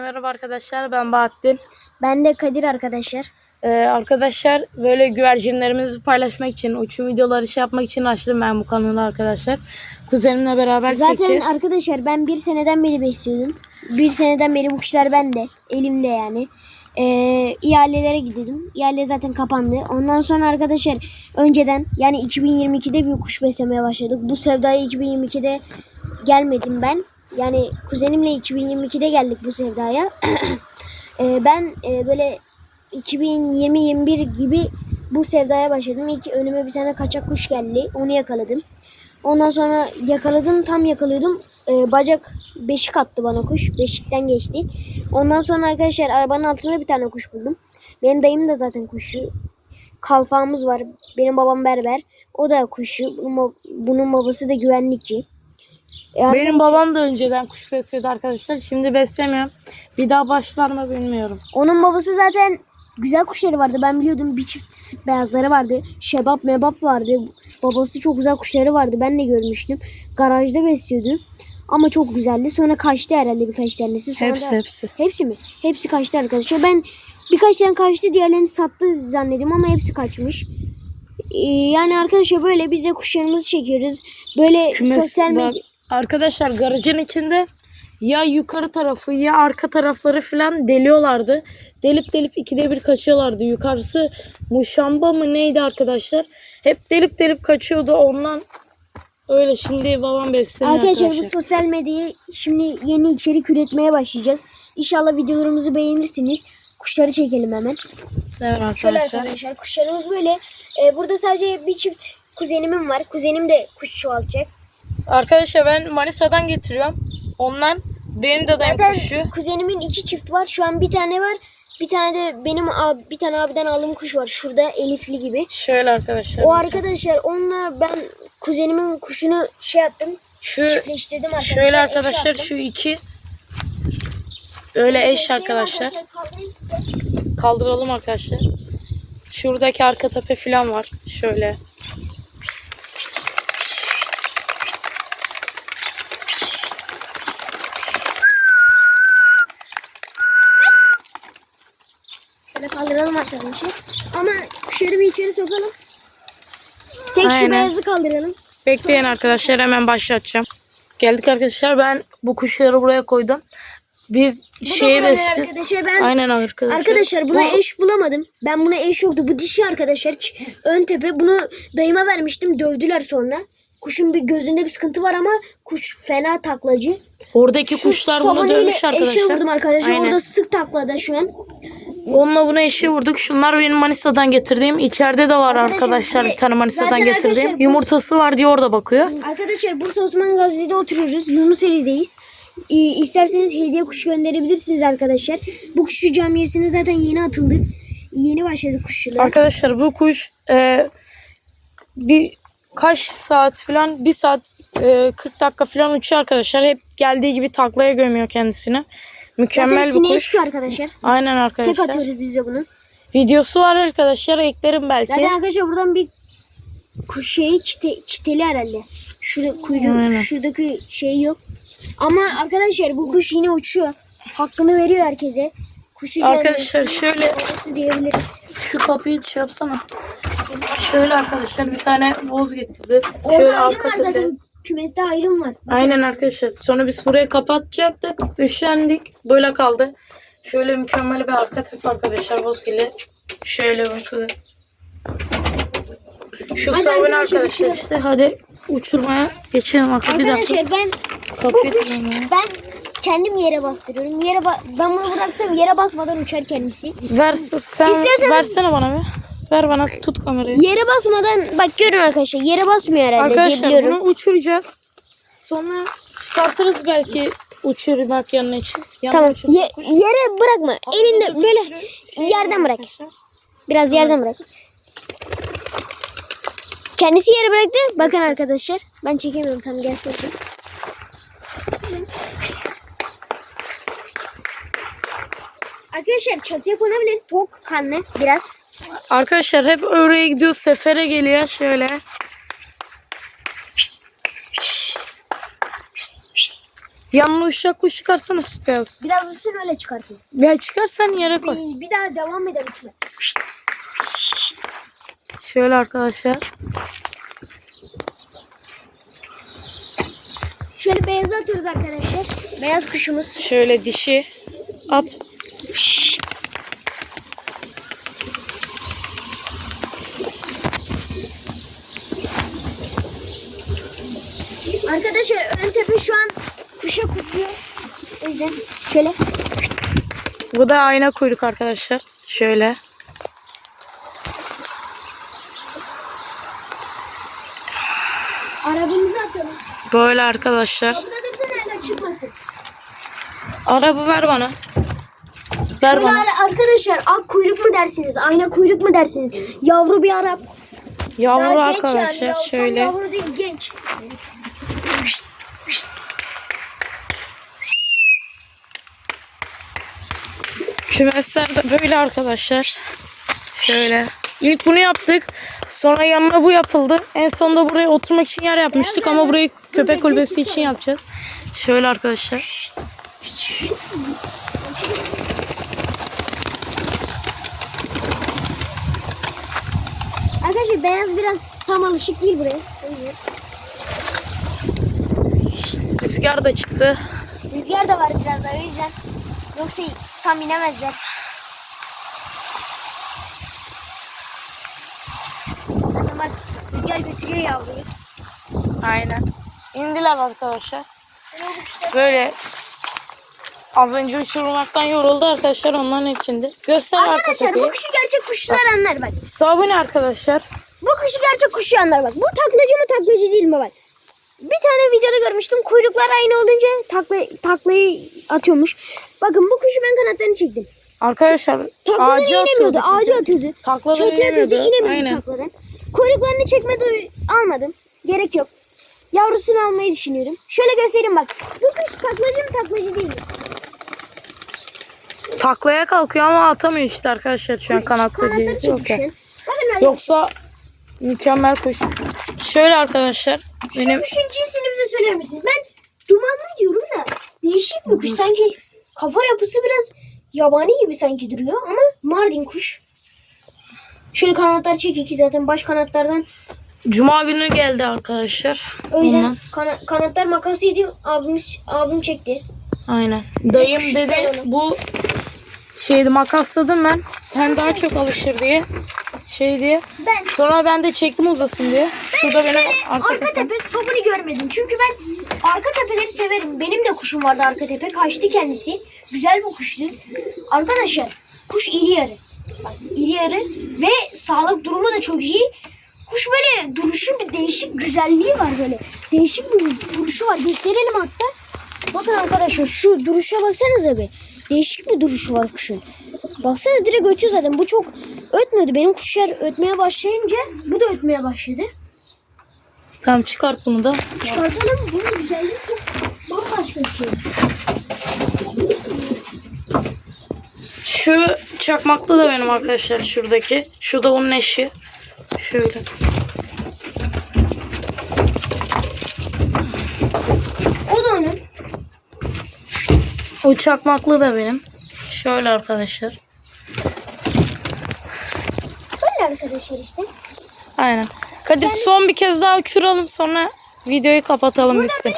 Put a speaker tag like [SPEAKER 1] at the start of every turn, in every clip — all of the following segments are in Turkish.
[SPEAKER 1] Merhaba arkadaşlar ben Bahattin.
[SPEAKER 2] Ben de Kadir arkadaşlar.
[SPEAKER 1] Ee, arkadaşlar böyle güvercinlerimizi paylaşmak için, uçum videoları şey yapmak için açtım ben bu kanalı arkadaşlar. Kuzenimle beraber
[SPEAKER 2] Zaten
[SPEAKER 1] çekeceğiz.
[SPEAKER 2] arkadaşlar ben bir seneden beri besliyordum. Bir seneden beri bu kuşlar bende. Elimde yani. Ee, ihalelere gidiyordum. İhale zaten kapandı. Ondan sonra arkadaşlar önceden yani 2022'de bir kuş beslemeye başladık. Bu sevdaya 2022'de gelmedim ben. Yani kuzenimle 2022'de geldik bu sevdaya. Ee, ben e, böyle 2020-21 gibi bu sevdaya başladım. İlk önüme bir tane kaçak kuş geldi. Onu yakaladım. Ondan sonra yakaladım tam yakalıyordum. Ee, bacak beşik attı bana kuş. Beşikten geçti. Ondan sonra arkadaşlar arabanın altında bir tane kuş buldum. Benim dayım da zaten kuşçu. Kalfağımız var. Benim babam berber. O da. Bunun, bunun babası da güvenlikçi. E,
[SPEAKER 1] Benim babam da önceden kuş besliyordu arkadaşlar. Şimdi beslemiyorum. Bir daha başlar mı bilmiyorum.
[SPEAKER 2] Onun babası zaten güzel kuşları vardı. Ben biliyordum bir çift süt beyazları vardı. Şebap mebap vardı. Babası çok güzel kuşları vardı. Ben de görmüştüm. Garajda besliyordu. Ama çok güzeldi. Sonra kaçtı herhalde birkaç tanesi. Sonra
[SPEAKER 1] Hepsi
[SPEAKER 2] da-
[SPEAKER 1] hepsi.
[SPEAKER 2] Hepsi mi? Hepsi kaçtı arkadaşlar. Ben birkaç tane kaçtı diğerlerini sattı zannediyorum ama hepsi kaçmış. Ee, yani arkadaşlar böyle biz de kuşlarımızı çekiyoruz. Böyle
[SPEAKER 1] Kümes,
[SPEAKER 2] sosyal medya...
[SPEAKER 1] arkadaşlar garajın içinde ya yukarı tarafı ya arka tarafları falan deliyorlardı. Delip delip ikide bir kaçıyorlardı. Yukarısı muşamba mı neydi arkadaşlar? Hep delip delip kaçıyordu. Ondan öyle şimdi babam besleniyor
[SPEAKER 2] Arkadaşlar,
[SPEAKER 1] arkadaşlar.
[SPEAKER 2] bu sosyal medyayı şimdi yeni içerik üretmeye başlayacağız. İnşallah videolarımızı beğenirsiniz. Kuşları çekelim hemen.
[SPEAKER 1] Evet
[SPEAKER 2] Şöyle
[SPEAKER 1] arkadaşlar.
[SPEAKER 2] arkadaşlar kuşlarımız böyle. Ee, burada sadece bir çift kuzenimin var. Kuzenim de kuş çoğaltacak.
[SPEAKER 1] Arkadaşlar ben Manisa'dan getiriyorum. Ondan benim de dayım
[SPEAKER 2] Zaten
[SPEAKER 1] kuşu.
[SPEAKER 2] kuzenimin iki çift var. Şu an bir tane var. Bir tane de benim abi, bir tane abiden aldığım kuş var. Şurada Elifli gibi.
[SPEAKER 1] Şöyle arkadaşlar.
[SPEAKER 2] O arkadaşlar onunla ben kuzenimin kuşunu şey yaptım.
[SPEAKER 1] Şu
[SPEAKER 2] Çiftleştirdim arkadaşlar.
[SPEAKER 1] şöyle arkadaşlar şu iki öyle eş arkadaşlar. Kaldıralım arkadaşlar. Şuradaki arka tepe falan var. Şöyle.
[SPEAKER 2] Şöyle kaldıralım arkadaşlar. Ama kuşları bir içeri sokalım. Tek
[SPEAKER 1] Aynen.
[SPEAKER 2] şu beyazı kaldıralım.
[SPEAKER 1] Bekleyin arkadaşlar hemen başlatacağım. Geldik arkadaşlar ben bu kuşları buraya koydum. Biz
[SPEAKER 2] Bu buralar
[SPEAKER 1] besliyoruz.
[SPEAKER 2] arkadaşlar ben
[SPEAKER 1] Aynen arkadaşlar.
[SPEAKER 2] Arkadaşlar buna
[SPEAKER 1] Bu-
[SPEAKER 2] eş bulamadım. Ben buna eş yoktu. Bu dişi arkadaşlar. Ön tepe. Bunu dayıma vermiştim. Dövdüler sonra. Kuşun bir gözünde bir sıkıntı var ama kuş fena taklacı.
[SPEAKER 1] Oradaki
[SPEAKER 2] Şu
[SPEAKER 1] kuşlar bunu dövmüş
[SPEAKER 2] Eşe
[SPEAKER 1] arkadaşlar.
[SPEAKER 2] vurdum arkadaşlar.
[SPEAKER 1] Aynen.
[SPEAKER 2] Orada sık taklada şu an.
[SPEAKER 1] Onunla buna eşi vurduk. Şunlar benim Manisa'dan getirdiğim. İçeride de var
[SPEAKER 2] Arkadaşlar
[SPEAKER 1] arkadaşlar bir tane Manisa'dan getirdiğim. Yumurtası var diye orada bakıyor.
[SPEAKER 2] Arkadaşlar Bursa Osman Gazi'de oturuyoruz. Yunuseli'deyiz. Ee, isterseniz hediye kuş gönderebilirsiniz arkadaşlar. Bu kuşu camiyesine zaten yeni atıldık. Yeni başladık kuşçuluğa.
[SPEAKER 1] Arkadaşlar bu kuş e, bir kaç saat falan bir saat e, 40 dakika falan uçuyor arkadaşlar. Hep geldiği gibi taklaya gömüyor kendisini.
[SPEAKER 2] Zaten
[SPEAKER 1] Mükemmel bir
[SPEAKER 2] sineğe
[SPEAKER 1] kuş.
[SPEAKER 2] arkadaşlar.
[SPEAKER 1] Aynen
[SPEAKER 2] Tek
[SPEAKER 1] arkadaşlar.
[SPEAKER 2] atıyoruz biz de bunu.
[SPEAKER 1] Videosu var arkadaşlar eklerim belki.
[SPEAKER 2] Zaten arkadaşlar buradan bir şey çite, çiteli herhalde. Şurada kuyruğu,
[SPEAKER 1] Aynen.
[SPEAKER 2] şuradaki şey yok. Ama arkadaşlar bu kuş yine uçuyor. Hakkını veriyor herkese. Kuşu
[SPEAKER 1] Arkadaşlar şöyle
[SPEAKER 2] Babası diyebiliriz.
[SPEAKER 1] şu kapıyı şey yapsana. Şöyle arkadaşlar bir tane boz getirdi.
[SPEAKER 2] Orada
[SPEAKER 1] Şöyle arka tepe.
[SPEAKER 2] Kümeste ayrım var.
[SPEAKER 1] Aynen arkadaşlar. Sonra biz buraya kapatacaktık. Üşendik. Böyle kaldı. Şöyle mükemmel bir arka tepe arkadaşlar bozgili. Şöyle bakın. Şu
[SPEAKER 2] Hadi
[SPEAKER 1] sabun
[SPEAKER 2] arkadaşlar,
[SPEAKER 1] arkadaşlar
[SPEAKER 2] uçuralım.
[SPEAKER 1] işte. Hadi uçurmaya geçelim arkadaşlar. Bir dakika.
[SPEAKER 2] Arkadaşlar ben
[SPEAKER 1] Kapıyı
[SPEAKER 2] ben kendim yere bastırıyorum. Yere ba- ben bunu bıraksam yere basmadan uçar kendisi.
[SPEAKER 1] Ver sen
[SPEAKER 2] İstiyorsanız-
[SPEAKER 1] versene bana bir. Ver bana tut kamerayı.
[SPEAKER 2] Yere basmadan bak görün arkadaşlar yere basmıyor herhalde
[SPEAKER 1] Arkadaşlar bunu uçuracağız. Sonra çıkartırız belki uçurmak yanına için. Yanına
[SPEAKER 2] Tamam. Ye- yere bırakma. Elinde böyle
[SPEAKER 1] Şey
[SPEAKER 2] yerden bırak.
[SPEAKER 1] arkadaşlar.
[SPEAKER 2] Biraz yerden bırak. Kendisi yere bıraktı. Bakın arkadaşlar. Ben çekemiyorum tam gelsin. bakayım. Arkadaşlar çatıya konabilir. Tok kanlı biraz.
[SPEAKER 1] Arkadaşlar hep oraya gidiyor sefere geliyor şöyle. Yanına uçacak kuş çıkarsana süt beyaz.
[SPEAKER 2] Biraz uçsun öyle çıkartayım.
[SPEAKER 1] Ya çıkarsan yere koy.
[SPEAKER 2] Bir, bir daha devam edelim.
[SPEAKER 1] Şöyle arkadaşlar.
[SPEAKER 2] Şöyle beyazı atıyoruz arkadaşlar. Beyaz kuşumuz.
[SPEAKER 1] Şöyle dişi at.
[SPEAKER 2] Arkadaşlar ön tepe şu an kuşa kusuyor. O yüzden şöyle.
[SPEAKER 1] Bu da ayna kuyruk arkadaşlar. Şöyle.
[SPEAKER 2] Arabamızı atalım.
[SPEAKER 1] Böyle arkadaşlar.
[SPEAKER 2] Kapıda dursa nereden çıkmasın.
[SPEAKER 1] Araba ver bana. Ver
[SPEAKER 2] Şöyle
[SPEAKER 1] bana.
[SPEAKER 2] ara- arkadaşlar ak kuyruk mu dersiniz? Ayna kuyruk mu dersiniz? Yavru bir Arap.
[SPEAKER 1] Yavru
[SPEAKER 2] Daha genç
[SPEAKER 1] arkadaşlar
[SPEAKER 2] yani, yav- tam
[SPEAKER 1] şöyle.
[SPEAKER 2] Yavru değil genç.
[SPEAKER 1] Kümesler de böyle arkadaşlar. Şöyle. İlk bunu yaptık. Sonra yanına bu yapıldı. En sonunda buraya oturmak için yer yapmıştık ama burayı köpek kulübesi için yapacağız. Şöyle arkadaşlar.
[SPEAKER 2] Arkadaşlar beyaz biraz tam alışık değil buraya.
[SPEAKER 1] Rüzgar da çıktı.
[SPEAKER 2] Rüzgar da var biraz da o yüzden. Yoksa tam inemezler. Zaten bak rüzgar götürüyor yavruyu.
[SPEAKER 1] Aynen. İndiler arkadaşlar. Böyle az önce uçurmaktan yoruldu arkadaşlar onların içinde. Göster arka
[SPEAKER 2] Arkadaşlar bu
[SPEAKER 1] tepeyi.
[SPEAKER 2] kuşu gerçek kuşçular anlar bak.
[SPEAKER 1] Sabun arkadaşlar.
[SPEAKER 2] Bu kuşu gerçek kuşçu anlar bak. Bu taklacı mı taklacı değil mi bak. Bir tane videoda görmüştüm. Kuyruklar aynı olunca takla, taklayı atıyormuş. Bakın bu kuşu ben kanatlarını çektim.
[SPEAKER 1] Arkadaşlar
[SPEAKER 2] Takladan
[SPEAKER 1] ağacı
[SPEAKER 2] inemiyordu.
[SPEAKER 1] atıyordu.
[SPEAKER 2] Ağacı atıyordu.
[SPEAKER 1] Takladan
[SPEAKER 2] Çatıya atıyordu.
[SPEAKER 1] inemiyordu.
[SPEAKER 2] inemiyordu
[SPEAKER 1] Aynen.
[SPEAKER 2] takladan. Kuyruklarını çekmedi almadım. Gerek yok. Yavrusunu almayı düşünüyorum. Şöyle göstereyim bak. Bu kuş taklacı mı taklacı değil mi?
[SPEAKER 1] Taklaya kalkıyor ama atamıyor işte arkadaşlar şu an
[SPEAKER 2] Kanatları
[SPEAKER 1] değil.
[SPEAKER 2] çekmiş
[SPEAKER 1] Yok ya.
[SPEAKER 2] şu an. Bakın öyle.
[SPEAKER 1] Yoksa mükemmel kuş. Şöyle arkadaşlar benim
[SPEAKER 2] Şu kuşun cinsini bize söyler misin? Ben dumanlı diyorum da değişik bir kuş. Sanki kafa yapısı biraz yabani gibi sanki duruyor ama Mardin kuş. Şöyle kanatlar çekik ki zaten baş kanatlardan.
[SPEAKER 1] cuma günü geldi arkadaşlar.
[SPEAKER 2] O yüzden
[SPEAKER 1] Ondan.
[SPEAKER 2] kana- kanatlar makasıydı. Abimiz abim çekti.
[SPEAKER 1] Aynen. Dayım
[SPEAKER 2] Kuş
[SPEAKER 1] dedi bu şeydi makasladım ben. Sen daha çok alışır diye. Şey diye.
[SPEAKER 2] Ben
[SPEAKER 1] Sonra ben de çektim uzasın diye. Şurada benim arka
[SPEAKER 2] arka
[SPEAKER 1] tepem.
[SPEAKER 2] tepe sabunu görmedim. Çünkü ben arka tepeleri severim. Benim de kuşum vardı arka tepe. Kaçtı kendisi. Güzel bir kuştu. Arkadaşlar kuş iri yarı. Bak iri yarı ve sağlık durumu da çok iyi. Kuş böyle duruşu bir değişik güzelliği var böyle. Değişik bir duruşu var. Gösterelim hatta. Bakın arkadaşlar şu duruşa baksanıza bir. Değişik bir duruşu var kuşun. Baksana direkt ötüyor zaten. Bu çok ötmüyordu. Benim kuşlar ötmeye başlayınca bu da ötmeye başladı.
[SPEAKER 1] Tamam çıkart bunu da.
[SPEAKER 2] Çıkartalım. Bunun güzelliği çok bambaşka bir şey.
[SPEAKER 1] Şu çakmaklı da benim arkadaşlar şuradaki. Şu da onun eşi. Şöyle.
[SPEAKER 2] O da onun.
[SPEAKER 1] O çakmaklı da benim. Şöyle arkadaşlar.
[SPEAKER 2] Böyle arkadaşlar işte.
[SPEAKER 1] Aynen. Kadir son bir kez daha uçuralım sonra videoyu kapatalım
[SPEAKER 2] Buradan
[SPEAKER 1] biz de.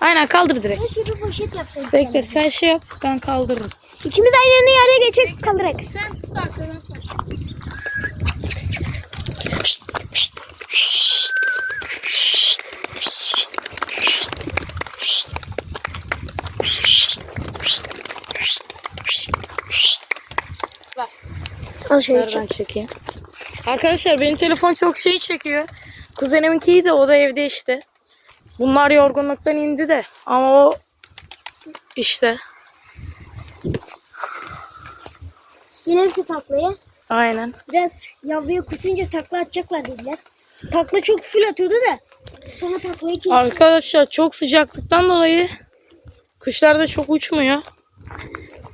[SPEAKER 1] Aynen kaldır direkt.
[SPEAKER 2] Ben şöyle poşet yapsaydım.
[SPEAKER 1] Bekle sen şey yap ben kaldırırım.
[SPEAKER 2] İkimiz aynı yarıya geçecek kaldırak.
[SPEAKER 1] Sen tut arkadaşlar.
[SPEAKER 2] Al şöyle
[SPEAKER 1] Nereden çekeyim? Arkadaşlar benim telefon çok şey çekiyor. Kuzeniminki de o da evde işte. Bunlar yorgunluktan indi de ama o işte
[SPEAKER 2] Gelirse taklaya.
[SPEAKER 1] aynen.
[SPEAKER 2] Biraz yavruya kusunca takla atacaklar dediler. Takla çok full atıyordu da. Sonra taklayı kesti.
[SPEAKER 1] Arkadaşlar çok sıcaklıktan dolayı kuşlar da çok uçmuyor.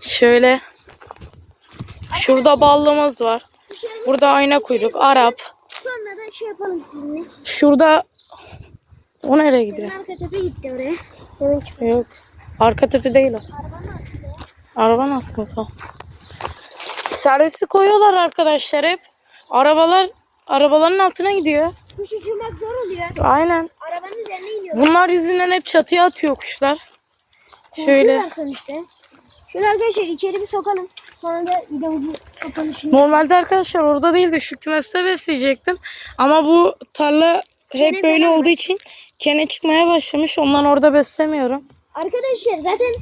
[SPEAKER 1] Şöyle şurada ballımız var. Burada ayna kuyruk, Arap.
[SPEAKER 2] sonradan şey yapalım sizinle.
[SPEAKER 1] Şurada o nereye gidiyor?
[SPEAKER 2] Senin arka tepe gitti oraya. Çık.
[SPEAKER 1] Yok. Arka tepe değil o. Arabanın tamam. Servisi koyuyorlar arkadaşlar hep. Arabalar arabaların altına gidiyor.
[SPEAKER 2] Kuş uçurmak zor oluyor.
[SPEAKER 1] Aynen.
[SPEAKER 2] Arabanın üzerine iniyor.
[SPEAKER 1] Bunlar yüzünden hep çatıya atıyor kuşlar. Şöyle.
[SPEAKER 2] Korkuyorlar sonuçta. Şöyle arkadaşlar içeri bir sokalım. Sonra da videomuzu kapanışını.
[SPEAKER 1] Normalde arkadaşlar orada değil de şu kümeste besleyecektim. Ama bu tarla hep
[SPEAKER 2] Kene
[SPEAKER 1] böyle olduğu için kene çıkmaya başlamış. Ondan orada beslemiyorum.
[SPEAKER 2] Arkadaşlar zaten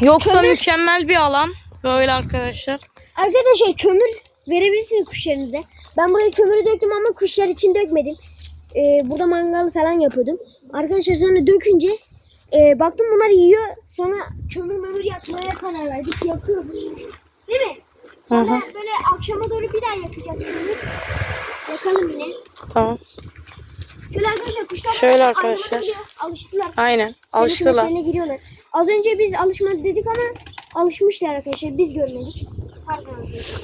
[SPEAKER 1] Yoksa
[SPEAKER 2] Kömür-
[SPEAKER 1] mükemmel bir alan. Böyle arkadaşlar.
[SPEAKER 2] arkadaşlar kömür verebilirsiniz kuşlarınıza. Ben buraya kömürü döktüm ama kuşlar için dökmedim. Ee, burada mangal falan yapıyordum. Arkadaşlar sonra dökünce e, baktım bunlar yiyor. Sonra kömür mömür yakmaya karar verdik. Yakıyoruz. Değil mi? Sonra
[SPEAKER 1] hı.
[SPEAKER 2] böyle akşama doğru bir daha yakacağız kömür. Yakalım yine.
[SPEAKER 1] Tamam.
[SPEAKER 2] Şöyle arkadaşlar kuşlar
[SPEAKER 1] Şöyle arkadaşlar.
[SPEAKER 2] Alıştılar.
[SPEAKER 1] Aynen.
[SPEAKER 2] Alıştılar.
[SPEAKER 1] Alıştılar.
[SPEAKER 2] giriyorlar. Az önce biz alışmadı dedik ama alışmışlar arkadaşlar. Biz görmedik. Pardon arkadaşlar.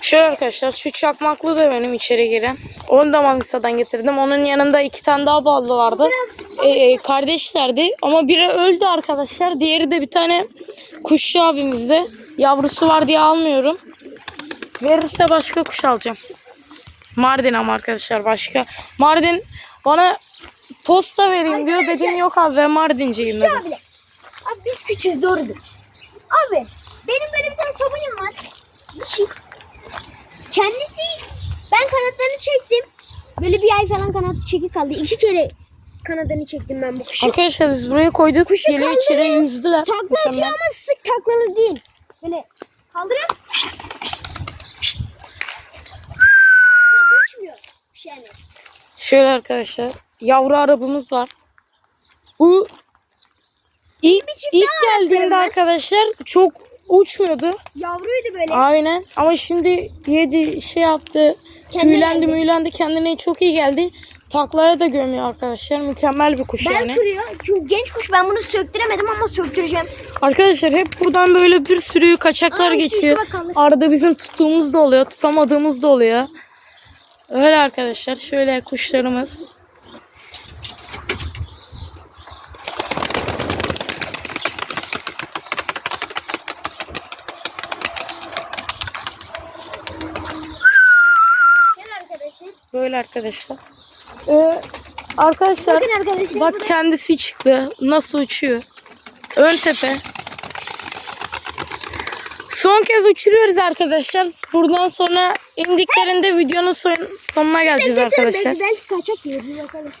[SPEAKER 1] Şöyle arkadaşlar şu çakmaklı da benim içeri giren. Onu da Manisa'dan getirdim. Onun yanında iki tane daha ballı vardı. Ee, e, kardeşlerdi ama biri öldü arkadaşlar. Diğeri de bir tane kuşçu abimizde. Yavrusu var diye almıyorum. Verirse başka kuş alacağım. Mardin ama arkadaşlar başka. Mardin bana posta vereyim diyor. Dedim yok abi ben Mardinciyim dedim.
[SPEAKER 2] abi. Abi biz küçüğüz doğrudur. Abi benim böyle bir tane somunyum var. Dişi. Kendisi ben kanatlarını çektim. Böyle bir ay falan kanat çekik kaldı. İki kere kanadını çektim ben bu kuşun.
[SPEAKER 1] Arkadaşlar biz buraya koyduk.
[SPEAKER 2] Kuşu
[SPEAKER 1] Geliyor içeri yüzdüler.
[SPEAKER 2] Takla atıyor ama sık taklalı değil. Böyle uçmuyor. Yani.
[SPEAKER 1] Şöyle arkadaşlar. Yavru arabamız var. Bu ilk, ilk geldiğinde arkadaşlar çok uçmuyordu.
[SPEAKER 2] Yavruydu böyle.
[SPEAKER 1] Aynen. Ama şimdi yedi şey yaptı.
[SPEAKER 2] Kendine
[SPEAKER 1] tüylendi
[SPEAKER 2] geldi.
[SPEAKER 1] müylendi. Kendine çok iyi geldi. Taklaya da gömüyor arkadaşlar. Mükemmel bir kuş
[SPEAKER 2] Ben
[SPEAKER 1] yani.
[SPEAKER 2] kırıyor. Çünkü genç kuş ben bunu söktüremedim ama söktüreceğim.
[SPEAKER 1] Arkadaşlar hep buradan böyle bir sürü kaçaklar
[SPEAKER 2] Aa,
[SPEAKER 1] geçiyor. Arada bizim tuttuğumuz da oluyor. Tutamadığımız da oluyor. Öyle arkadaşlar. Şöyle kuşlarımız.
[SPEAKER 2] Gel arkadaşlar.
[SPEAKER 1] Böyle arkadaşlar. Ee, arkadaşlar
[SPEAKER 2] Bakın arkadaşlar.
[SPEAKER 1] bak
[SPEAKER 2] burada-
[SPEAKER 1] kendisi çıktı. Nasıl uçuyor. Ön tepe. Son kez uçuruyoruz arkadaşlar. Buradan sonra indiklerinde videonun son- sonuna geleceğiz arkadaşlar.
[SPEAKER 2] Belki, kaçak. Bir bakalım.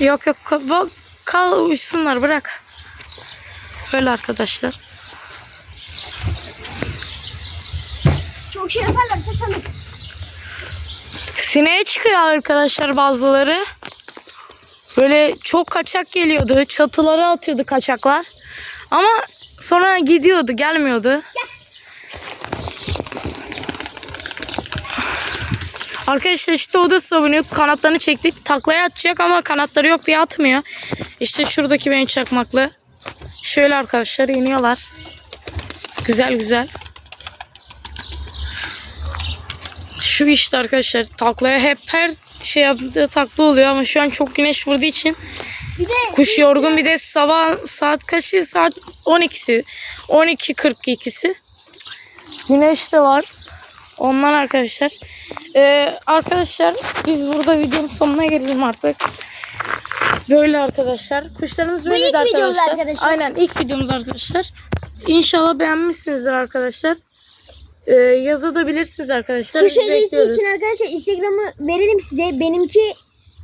[SPEAKER 1] Yok yok kal, bak- kal uçsunlar bırak. Böyle arkadaşlar.
[SPEAKER 2] Çok şey yaparlarsa salayım.
[SPEAKER 1] Sineğe çıkıyor arkadaşlar bazıları. Böyle çok kaçak geliyordu. Çatılara atıyordu kaçaklar. Ama sonra gidiyordu, gelmiyordu. Arkadaşlar işte o da savunuyor. Kanatlarını çektik. Taklaya atacak ama kanatları yok diye atmıyor. İşte şuradaki benim çakmaklı. Şöyle arkadaşlar iniyorlar. Güzel güzel. Şu işte arkadaşlar taklaya hep her şey yaptığı takla oluyor ama şu an çok güneş vurduğu için
[SPEAKER 2] Bir de
[SPEAKER 1] kuş yorgun. bir de sabah saat kaçı? Saat 12'si 12.42'si güneş de var. Ondan arkadaşlar. Ee, arkadaşlar biz burada videonun sonuna gelelim artık. Böyle arkadaşlar. Kuşlarımız
[SPEAKER 2] videomuz
[SPEAKER 1] arkadaşlar.
[SPEAKER 2] arkadaşlar.
[SPEAKER 1] aynen ilk videomuz arkadaşlar. İnşallah beğenmişsinizdir arkadaşlar ee, yazabilirsiniz arkadaşlar Biz
[SPEAKER 2] hediyesi için arkadaşlar Instagram'ı verelim size. Benimki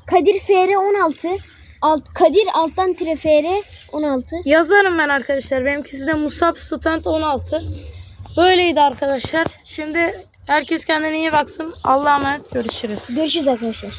[SPEAKER 2] Kadir FR16. Alt, Kadir alttan tire FR 16.
[SPEAKER 1] Yazarım ben arkadaşlar. Benimkisi de Musab Stand 16. Böyleydi arkadaşlar. Şimdi herkes kendine iyi baksın. Allah'a emanet görüşürüz.
[SPEAKER 2] Görüşürüz arkadaşlar.